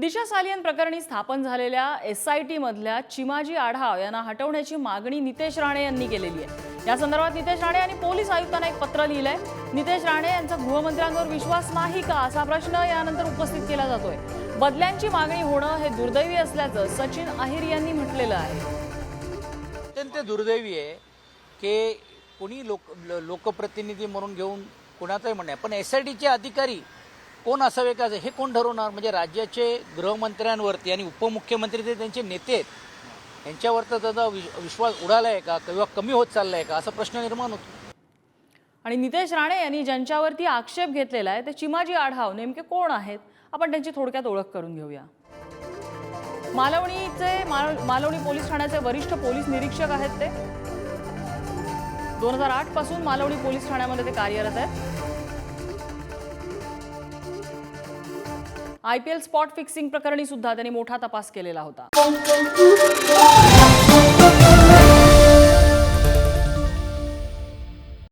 दिशा सालियन प्रकरणी स्थापन झालेल्या एस आय टीमधल्या चिमाजी आढाव यांना हटवण्याची मागणी नितेश राणे यांनी केलेली आहे. या संदर्भात नितेश राणे यांनी पोलीस आयुक्तांना एक पत्र लिहिलंय. नितेश राणे यांचा गृहमंत्र्यांवर विश्वास नाही का असा प्रश्न यानंतर उपस्थित केला जातोय. बदल्यांची मागणी होणं हे दुर्दैवी असल्याचं सचिन अहिर यांनी म्हटलेलं आहे. अत्यंत दुर्दैवी आहे की कोणी लोक लोकप्रतिनिधी म्हणून घेऊन कुणाचंही म्हणणं आहे. पण एस आय टीचे अधिकारी कोण असावे का? हे कोण ठरवणार? म्हणजे राज्याचे गृहमंत्र्यांवरती आणि उपमुख्यमंत्री ते त्यांचे नेते आहेत यांच्यावर तर त्याचा विश्वास उडाला आहे का? किंवा कमी होत चालला आहे का? असा प्रश्न निर्माण होतो. आणि नितेश राणे यांनी ज्यांच्यावरती आक्षेप घेतलेला आहे ते चिमाजी आढाव नेमके कोण आहेत? आपण त्यांची थोडक्यात ओळख करून घेऊया. मालवणीचे माल- मालवणी पोलीस ठाण्याचे वरिष्ठ पोलीस निरीक्षक आहेत ते. दोन हजार आठपासून मालवणी पोलीस ठाण्यामध्ये ते कार्यरत आहेत. I P L spot fixing प्रकरणी सुद्धा त्यांनी मोठा तपास केलेला होता.